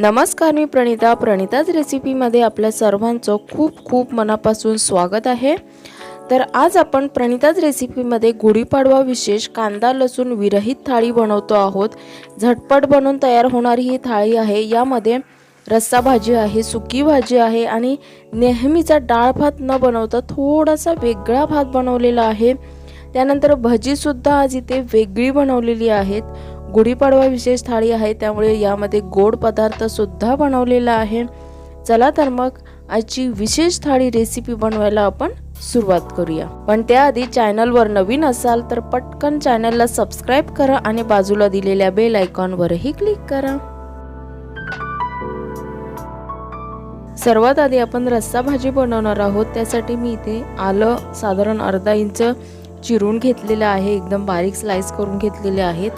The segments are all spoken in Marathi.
नमस्कार मी प्रणिता. प्रणिताच रेसिपीमध्ये आपल्या सर्वांचं खूप खूप मनापासून स्वागत आहे. तर आज आपण प्रणिताच रेसिपीमध्ये गुढीपाडवा विशेष कांदा लसूण विरहित थाळी बनवतो आहोत. झटपट बनवून तयार होणारी ही थाळी आहे. यामध्ये रस्सा भाजी आहे सुकी भाजी आहे आणि नेहमीचा डाळ भात न बनवता थोडासा वेगळा भात बनवलेला आहे. त्यानंतर भजीसुद्धा आज इथे वेगळी बनवलेली आहेत. गुढीपाडवा विशेष थाळी आहे त्यामुळे यामध्ये गोड पदार्थ सुद्धा बनवलेला आहे. चला तर मग आजची विशेष थाळी रेसिपी बनवायला आपण सुरुवात करूया. पण त्याआधी चॅनलवर नवीन असाल तर पटकन चॅनलला सबस्क्राईब करा आणि बाजूला दिलेल्या बेल आयकॉनवरही क्लिक करा. सर्वात आधी आपण रस्सा भाजी बनवणार आहोत. त्यासाठी मी इथे आलं साधारण अर्धा इंच चिरून घेतलेलं आहे. एकदम बारीक स्लाइस करून घेतलेले आहेत.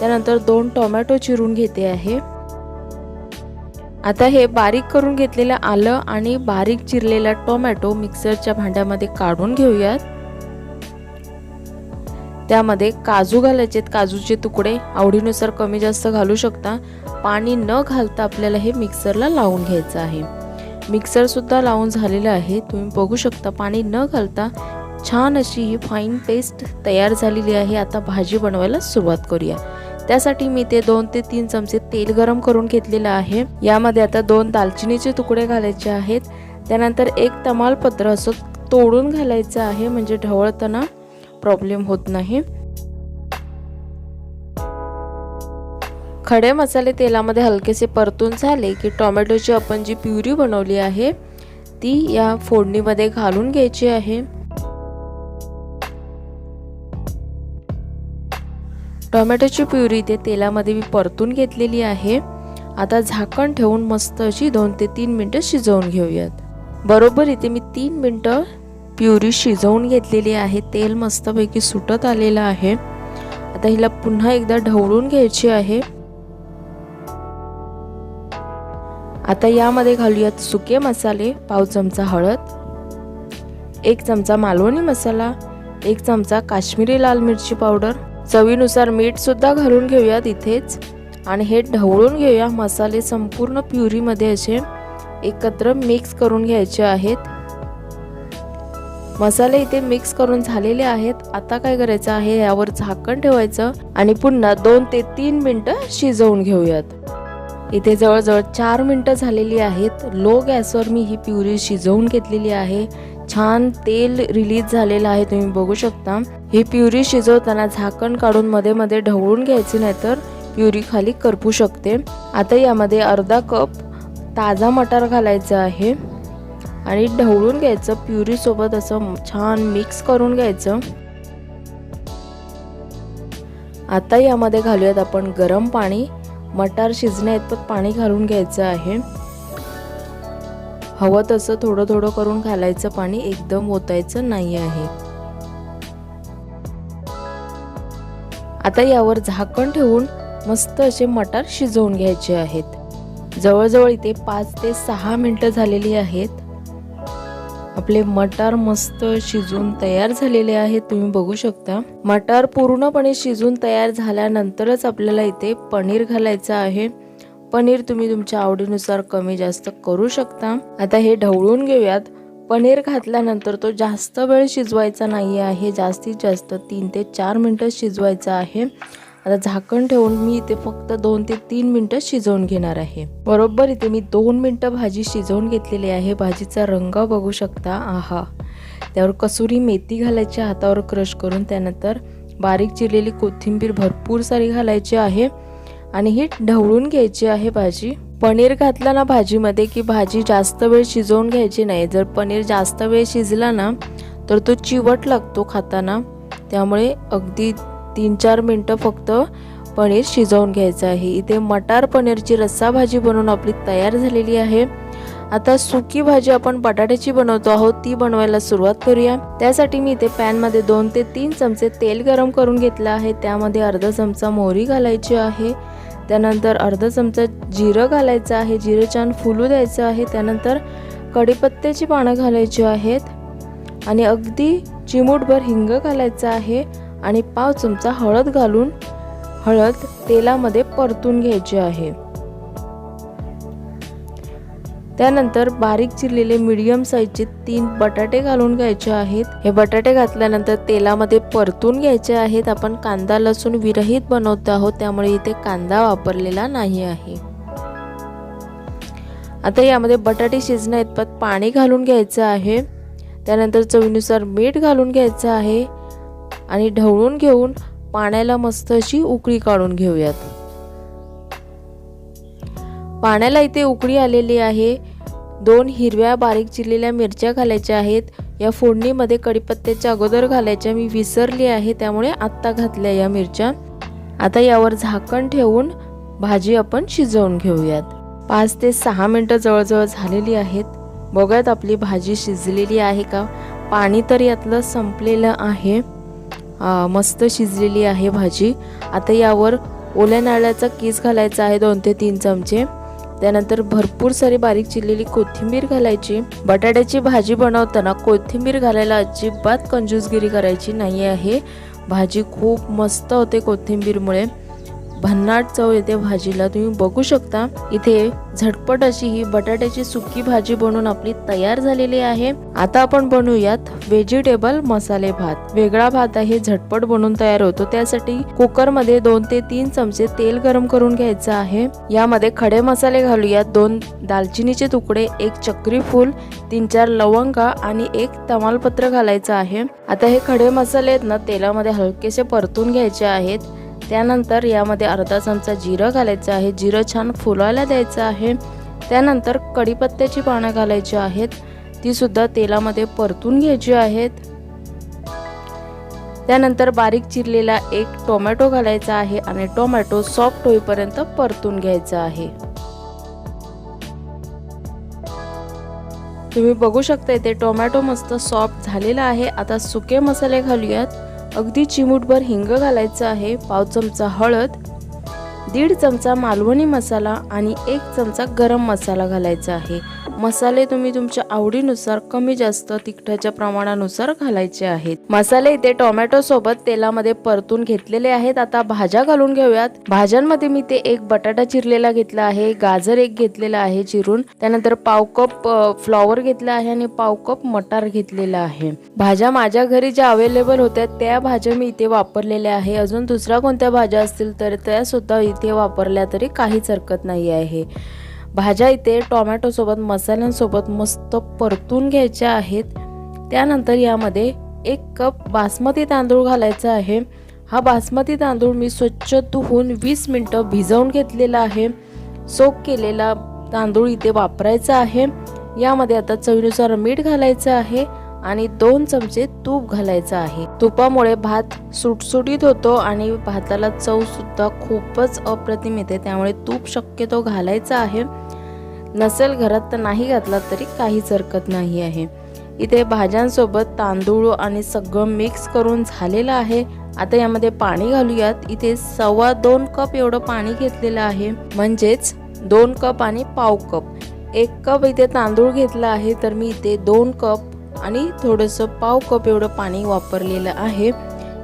त्यानंतर दोन टोमॅटो चिरून घेते आहे. आता हे बारीक करून घेतलेलं आलं आणि बारीक चिरलेला टोमॅटो मिक्सरच्या भांड्यामध्ये काढून घेऊयात. त्यामध्ये काजू घालायचे काजूचे तुकडे आवडीनुसार कमी जास्त घालू शकता. पाणी न घालता आपल्याला हे मिक्सरला लावून घ्यायचं आहे. मिक्सरसुद्धा लावून झालेलं आहे. तुम्ही बघू शकता पाणी न घालता छान अशी ही फाईन पेस्ट तयार झालेली आहे. आता भाजी बनवायला सुरुवात करूया. त्यासाठी मी ते दोन ते तीन चमचे तेल गरम करून घेतलेलं आहे. यामध्ये आता दोन दालचिनीचे तुकडे घालायचे आहेत. त्यानंतर एक तमालपत्र असं तोडून घालायचं आहे म्हणजे ढवळताना प्रॉब्लेम होत नाही. खडे मसाले तेलामध्ये हलकेसे परतून झाले की टोमॅटोची आपण जी प्युरी बनवली आहे. ती या फोडणीमध्ये घालून घ्यायची आहे. टोमॅटोची प्युरी ते तेलामध्ये मी परतून घेतलेली आहे. आता झाकण ठेवून मस्त अशी दोन ते तीन मिनटं शिजवून घेऊयात. बरोबर इथे मी तीन मिनटं प्युरी शिजवून घेतलेली आहे. तेल मस्तपैकी सुटत आलेलं आहे. आता हिला पुन्हा एकदा ढवळून घ्यायची आहे. आता यामध्ये घालूयात सुके मसाले पाव चमचा हळद एक चमचा मालवणी मसाला एक चमचा काश्मीरी लाल मिरची पावडर चवीनुसार मीठसुद्धा घालून घेऊयात इथेच. आणि हे ढवळून घेऊया. मसाले संपूर्ण प्युरीमध्ये असे एकत्र मिक्स करून घ्यायचे आहेत. मसाले इथे मिक्स करून झालेले आहेत. आता काय करायचं आहे? यावर झाकण ठेवायचं आणि पुन्हा दोन ते तीन मिनटं शिजवून घेऊयात. इथे जवळजवळ चार मिनटं झालेली आहेत. लो गॅसवर मी ही प्युरी शिजवून घेतलेली आहे. छान तेल रिलीज झालेलं आहे. तुम्ही बघू शकता. ही प्युरी शिजवताना झाकण काढून मध्ये मध्ये ढवळून घ्यायची नाहीतर प्युरी खाली करपू शकते. आता यामध्ये अर्धा कप ताजा मटार घालायचा आहे. आणि ढवळून घ्यायचं प्युरी सोबत असं छान मिक्स करून घ्यायचं. आता यामध्ये घालूयात आपण गरम पाणी. मटार शिजण्या इतपत पाणी घालून घ्यायचं आहे. हवं तसं थोडं थोडं करून घालायचं पाणी. एकदम ओतायचं नाही आहे. आता यावर झाकण ठेवून मस्त असे मटार शिजवून घ्यायचे आहेत. जवळजवळ इथे पाच ते सहा मिनटं झालेली आहेत. आपले मटार मस्त शिजून तयार झालेले आहेत. तुम्ही बघू शकता. मटार पूर्णपणे शिजून तयार झाल्यानंतरच आपल्याला इथे पनीर घालायचं आहे. पनीर तुम्ही तुमच्या आवडीनुसार कमी जास्त करू शकता. आता हे ढवळून घेऊयात. पनीर घातल्यानंतर तो जास्त वेळ शिजवायचा नाही आहे. जास्तीत जास्त तीन ते चार मिनटं शिजवायचा आहे. आता झाकण ठेवून मी इथे फक्त दोन ते तीन मिनटं शिजवून घेणार आहे. बरोबर इथे मी दोन मिनटं भाजी शिजवून घेतलेली आहे. भाजीचा रंग बघू शकता. आहा. त्यावर कसुरी मेथी घालायची हातावर क्रश करून त्यानंतर बारीक चिरलेली कोथिंबीर भरपूर सारी घालायची आहे. आणि ही ढवळून घ्यायची आहे भाजी. पनीर घातला ना भाजीमध्ये की भाजी जास्त वेळ शिजवून घ्यायची नाही. जर पनीर जास्त वेळ शिजला ना तर तो चिवट लागतो खाताना. त्यामुळे अगदी तीन चार मिनटं फक्त पनीर शिजवून घ्यायचं आहे. इथे मटार पनीरची रस्सा भाजी बनवून आपली तयार झालेली आहे. आता सुकी भाजी आपण बटाट्याची बनवतो आहोत ती बनवायला सुरुवात करूया. त्यासाठी मी इथे पॅनमध्ये दोन ते तीन चमचे तेल गरम करून घेतलं आहे. त्यामध्ये अर्धा चमचा मोहरी घालायची आहे. त्यानंतर अर्धा चमचा जिरं घालायचं आहे. जिरं छान फुलू द्यायचं आहे. त्यानंतर कढीपत्त्याची पानं घालायची आहेत. आणि अगदी चिमूटभर हिंग घालायचं आहे. आणि पाव चमचा हळद घालून हळद तेलामध्ये परतून घ्यायची आहे. त्यानंतर बारीक चिरलेले मीडियम साईजचे तीन बटाटे घालून घ्यायचे आहेत. हे बटाटे घातल्यानंतर तेलामध्ये परतून घ्यायचे आहेत. आपण कांदा लसूण विरहित बनवत आहोत. त्यामुळे इथे कांदा वापरलेला नाही आहे. आता यामध्ये बटाटे शिजण्या इतपत पाणी घालून घ्यायचं आहे. त्यानंतर चवीनुसार मीठ घालून घ्यायचं आहे. आणि ढवळून घेऊन पाण्याला मस्त अशी उकळी काढून घेऊयात. पाण्याला इथे उकळी आलेली आहे. दोन हिरव्या बारीक चिरलेल्या मिरच्या घालायच्या आहेत. या फोडणीमध्ये कडीपत्त्याच्या अगोदर घालायच्या. मी विसरली आहे त्यामुळे आत्ता घातल्या या मिरच्या. आता यावर झाकण ठेवून भाजी आपण शिजवून घेऊयात. पाच ते सहा मिनटं जवळजवळ झालेली आहेत. बघत आपली भाजी शिजलेली आहे का? पाणी तर यातलं संपलेलं आहे. मस्त शिजलेली आहे भाजी. आता यावर ओल्या नारळाचा किस घालायचा आहे दोन ते तीन चमचे. त्यानंतर भरपूर सारी बारीक चिरलेली कोथिंबीर घालायची. बटाट्याची भाजी बनवताना कोथिंबीर घालायला अजिबात कंजूसगिरी करायची नाही आहे भाजी खूप मस्त होते कोथिंबीरमुळे. भन्नाट चव येते भाजीला. तुम्ही बघू शकता इथे झटपट अशी ही बटाट्याची सुकी भाजी बनवून आपली तयार झालेली आहे. आता आपण बनवूयात व्हेजिटेबल मसाले भात. वेगळा भात आहे झटपट बनवून तयार होतो. त्यासाठी कुकरमध्ये दोन ते तीन चमचे तेल गरम करून घ्यायचं आहे. यामध्ये खडे मसाले घालूयात दोन दालचिनीचे तुकडे एक चक्री फूल तीन चार लवंगा आणि एक तमालपत्र घालायचं आहे. आता हे खडे मसाले आहेत ना तेलामध्ये हलकेसे परतून घ्यायचे आहेत. त्यानंतर यामध्ये अर्धा चमचा जिरं घालायचं आहे. जिरं छान फुलायला द्यायचं आहे. त्यानंतर कढीपत्त्याची पानं घालायची आहेत. तीसुद्धा तेलामध्ये परतून घ्यायची आहेत. त्यानंतर बारीक चिरलेला एक टोमॅटो घालायचा आहे आणि टोमॅटो सॉफ्ट होईपर्यंत परतून घ्यायचा आहे. तुम्ही बघू शकता इथे टोमॅटो मस्त सॉफ्ट झालेला आहे. आता सुके मसाले घालूयात. अगदी चिमूटभर हिंग घालायचं आहे पाव चमचा हळद दीड चमचा मालवणी मसाला आणि एक चमचा गरम मसाला घालायचा आहे. मसाले तुम्ही तुमच्या आवडीनुसार कमी जास्त तिखटाच्या प्रमाणानुसार घालायचे आहेत. मसाले इथे टोमॅटो सोबत तेलामध्ये परतून घेतलेले आहेत. आता भाज्या घालून घेऊयात. भाज्यांमध्ये मी ते एक बटाटा चिरलेला घेतला आहे गाजर एक घेतलेला आहे चिरून त्यानंतर पाव कप फ्लॉवर घेतला आहे आणि पाव कप मटार घेतलेला आहे. भाज्या माझ्या घरी ज्या अवेलेबल होत्या त्या भाज्या मी इथे वापरलेल्या आहे. अजून दुसऱ्या कोणत्या भाज्या असतील तर त्या सुद्धा इथे वापरल्या तरी काहीच हरकत नाही आहे. भाज्या इथे टोमॅटोसोबत मसाल्यांसोबत मस्त परतून घ्यायच्या आहेत. त्यानंतर यामध्ये एक कप बासमती तांदूळ घालायचा आहे. हा बासमती तांदूळ मी स्वच्छ धुवून वीस मिनटं भिजवून घेतलेला आहे. सोक केलेला तांदूळ इथे वापरायचा आहे. यामध्ये आता चवीनुसार मीठ घालायचं आहे. आणि दोन चमचे तूप घालायचं आहे. तुपामुळे भात सुटसुटीत होतो आणि भाताला चव सुद्धा खूपच अप्रतिम येते. त्यामुळे तूप शक्यतो घालायचं आहे. नसेल घरात तर नाही घातला तरी काहीच हरकत नाही आहे. इथे भाज्यांसोबत तांदूळ आणि सगळं मिक्स करून झालेलं आहे. आता यामध्ये पाणी घालूयात. इथे सव्वा दोन कप एवढं पाणी घेतलेलं आहे. म्हणजेच दोन कप आणि पाव कप. एक कप इथे तांदूळ घेतला आहे तर मी इथे दोन कप आणि थोडंसं पाव कप एवढं पाणी वापरलेलं आहे.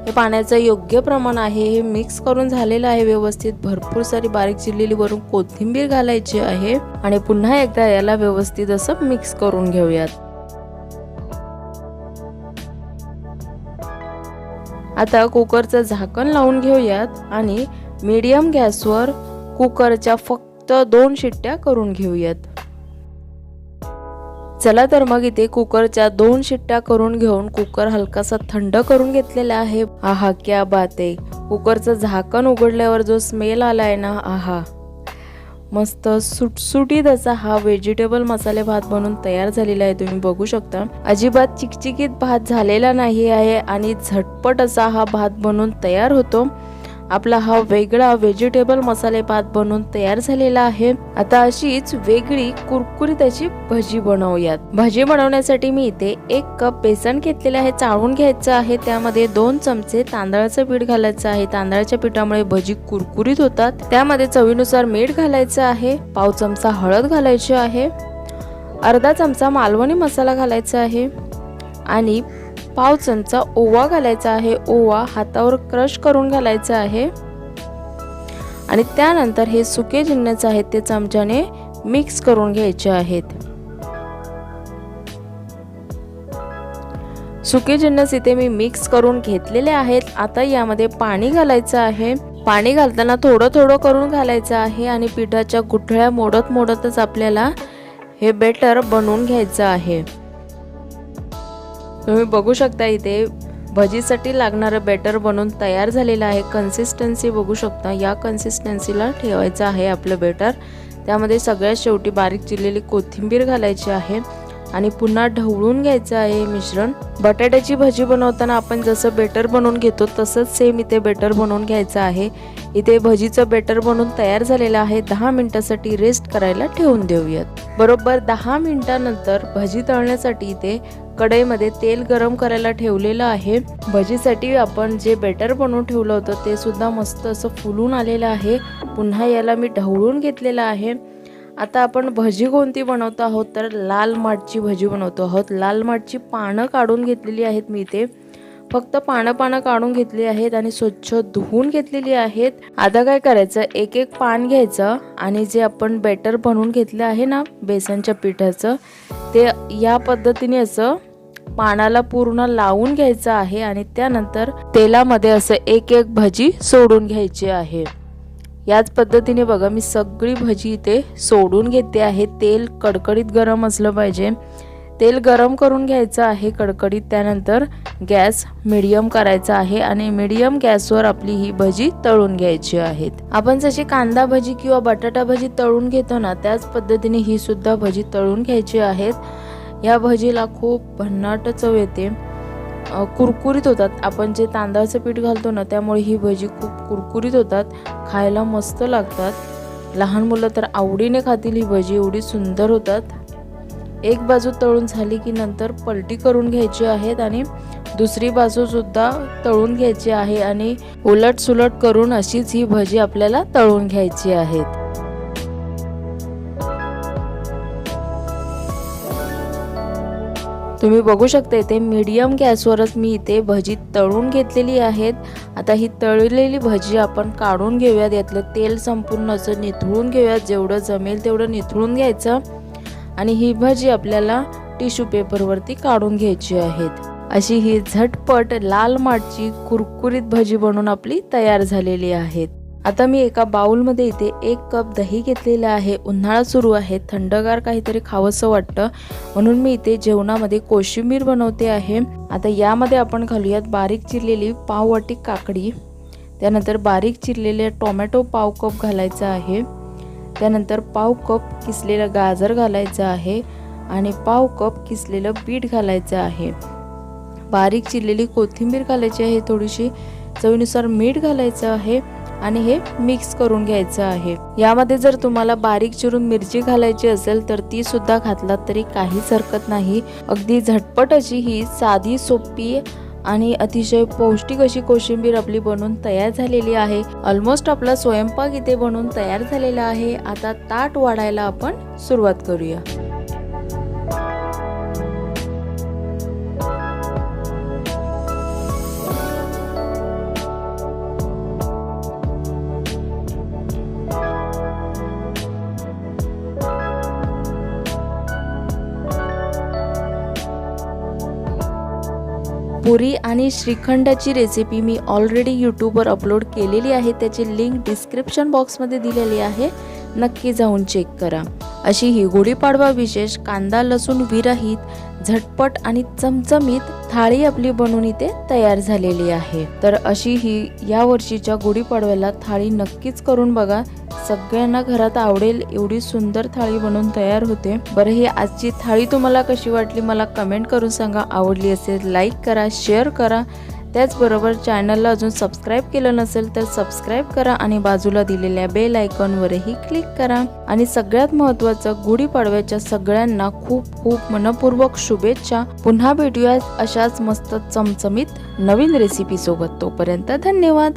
हे पाण्याचं योग्य प्रमाण आहे. हे मिक्स करून झालेलं आहे व्यवस्थित. भरपूर सारी बारीक चिरलेली वरून कोथिंबीर घालायची आहे आणि पुन्हा एकदा याला व्यवस्थित असं मिक्स करून घेऊयात. आता कुकरचं झाकण लावून घेऊयात आणि मीडियम गॅसवर कुकरच्या फक्त दोन शिट्ट्या करून घेऊयात. चला तर मग इथे कुकरच्या दोन शिट्ट्या करून घेऊन कुकर हलकासा थंड करून घेतलेला आहे. आहा क्या बात आहे. कुकरचं झाकण उघडल्यावर जो स्मेल आला आहे ना आहा. मस्त सुटसुटीत असा हा व्हेजिटेबल मसाले भात बनून तयार झालेला आहे. तुम्ही बघू शकता. अजिबात चिकचिकीत भात झालेला नाही आहे आणि झटपट असा हा भात बनून तयार होतो. आपला हा वेगळा व्हेजिटेबल मसाले भात बनवून तयार झालेला आहे. आता अशीच वेगळी कुरकुरीत अशी भजी बनवूयात. भजी बनवण्यासाठी मी इथे एक कप बेसन घेतलेले आहे चाळून घ्यायचं आहे. त्यामध्ये दोन चमचे तांदळाचं पीठ घालायचं आहे. तांदळाच्या पिठामुळे भजी कुरकुरीत होतात. त्यामध्ये चवीनुसार मीठ घालायचं आहे. पाव चमचा हळद घालायची आहे. अर्धा चमचा मालवणी मसाला घालायचा आहे. आणि पाव चमचा ओवा घालायचा आहे. ओवा हातावर क्रश करून घालायचा आहे. आणि त्यानंतर हे सुके जिन्नस आहेत ते चमच्याने मिक्स करून घ्यायचे आहेत. सुके जिन्नस इथे मी मिक्स करून घेतलेले आहेत. आता यामध्ये पाणी घालायचं आहे. पाणी घालताना थोडं थोडं करून घालायचं आहे आणि पिठाच्या गुठळ्या मोडत मोडतच आपल्याला हे बेटर बनवून घ्यायचं आहे. तुम्ही बघू शकता इथे भजीसाठी लागणारं बॅटर बनवून तयार झालेलं आहे. कन्सिस्टन्सी बघू शकता. या कन्सिस्टन्सीला ठेवायचं आहे आपलं बेटर त्यामध्ये सगळ्यात शेवटी बारीक चिरलेली कोथिंबीर घालायची आहे आणि पुन्हा ढवळून घ्यायचं आहे मिश्रण. बटाट्याची भजी बनवताना आपण जसं बेटर बनवून घेतो तसंच सेम इथे बेटर बनवून घ्यायचं आहे. इथे भजीचं बेटर बनवून तयार झालेलं आहे. दहा मिनटासाठी रेस्ट करायला ठेवून देऊयात. बरोबर दहा मिनटानंतर भजी तळण्यासाठी इथे कढईमध्ये तेल गरम करायला ठेवलेलं आहे. भजीसाठी आपण जे बेटर बनवून ठेवलं होतं ते सुद्धा मस्त असं फुलून आलेलं आहे. पुन्हा याला मी ढवळून घेतलेलं आहे. आता आपण भजी कोणती बनवतो आहोत? तर लाल माठची भजी बनवतो आहोत. लाल माठची पानं काढून घेतलेली आहेत मी इथे. फक्त पानं पानं काढून घेतली आहेत आणि स्वच्छ धुवून घेतलेली आहेत. आता काय करायचं? एक एक पान घ्यायचं आणि जे आपण बेटर बनवून घेतलं आहे ना बेसनच्या पिठाचं ते या पद्धतीने असं पानाला पूर्ण लावून घ्यायचं आहे आणि त्यानंतर तेलामध्ये असं एक एक भजी सोडून घ्यायची आहे. याच पद्धतीने बघा मी सगळी भजी इथे सोडून घेते आहे. तेल कडकडीत गरम असलं पाहिजे. तेल गरम करून घ्यायचं आहे कडकडीत त्यानंतर गॅस मिडियम करायचा आहे आणि मिडियम गॅसवर आपली ही भजी तळून घ्यायची आहेत. आपण जशी कांदा भजी किंवा बटाटा भजी तळून घेतो ना त्याच पद्धतीने ही सुद्धा भजी तळून घ्यायची आहेत. या भजीला खूप भन्नाट चव येते. कुरकुरीत होतात. आपण जे तांदळाचं पीठ घालतो ना त्यामुळे ही भजी खूप कुरकुरीत होतात खायला मस्त लागतात. लहान मुलं तर आवडीने खातील ही भजी एवढी सुंदर होतात. एक बाजू तळून झाली की नंतर पलटी करून घ्यायची आहेत आणि दुसरी बाजू सुद्धा तळून घ्यायची आहे आणि उलट सुलट करून अशीच ही भजी आपल्याला तळून घ्यायची आहेत. तुम्ही बघू शकता इथे मीडियम गॅसवरच मी इथे भजी तळून घेतलेली आहेत. आता ही तळलेली भजी आपण काढून घेऊयात. यातलं तेल संपूर्ण असं निथळून घेऊयात. जेवढं जमेल तेवढं निथळून घ्यायचं. आणि ही भजी आपल्याला टिश्यू पेपरवरती काढून घ्यायची आहेत. अशी ही झटपट लाल माठची कुरकुरीत भजी बनवून आपली तयार झालेली आहेत. आता मी एका बाउलमध्ये इथे एक कप दही घेतलेलं आहे. उन्हाळा सुरू आहे. थंडगार काहीतरी खावंसं वाटतं. म्हणून मी इथे जेवणामध्ये कोशिंबीर बनवते आहे. आता यामध्ये आपण घालूयात बारीक चिरलेली पाववाटी काकडी. त्यानंतर बारीक चिरलेले टोमॅटो पाव कप घालायचा आहे. त्यानंतर पाव कप किसलेलं गाजर घालायचं आहे आणि पाव कप किसलेलं पीठ घालायचं आहे. बारीक चिरलेली कोथिंबीर घालायची आहे थोडीशी चवीनुसार मीठ घालायचं आहे आणि हे मिक्स करून घ्यायचं आहे. यामध्ये जर तुम्हाला बारीक चिरून मिरची घालायची असेल तर ती सुद्धा घातलात तरी काहीच हरकत नाही. अगदी झटपट अशी ही साधी सोपी आणि अतिशय पौष्टिक अशी कोशिंबीर आपली बनवून तयार झालेली आहे. ऑलमोस्ट आपला स्वयंपाक इथे बनवून तयार झालेला आहे. आता ताट वाढायला आपण सुरुवात करूया. पुरी आणि श्रीखंडाची रेसिपी मी ऑलरेडी यूट्यूबवर अपलोड केलेली आहे. त्याची लिंक डिस्क्रिप्शन बॉक्समध्ये दिलेली आहे. नक्की जाऊन चेक करा. अशी ही गुढीपाडवा विशेष कांदा लसूण विरहित झटपट आणि चमचमीत थाळी आपली बनवून इथे तयार झालेली आहे. तर अशी ही या वर्षीच्या गुढीपाडव्याला थाळी नक्कीच करून बघा. सगळ्यांना घरात आवडेल एवढी सुंदर थाळी बनवून तयार होते. बरं ही आजची थाळी तुम्हाला कशी वाटली? मला कमेंट करून सांगा. आवडली असेल लाईक करा शेअर करा. त्याचबरोबर चॅनलला अजून सबस्क्राईब केलं नसेल तर सबस्क्राईब करा आणि बाजूला दिलेल्या बेल आयकॉनवरही क्लिक करा. आणि सगळ्यात महत्त्वाचं गुढीपाडव्याच्या सगळ्यांना खूप खूप मनपूर्वक शुभेच्छा. पुन्हा भेटूया अशाच मस्त चमचमीत नवीन रेसिपी सोबत. तोपर्यंत धन्यवाद.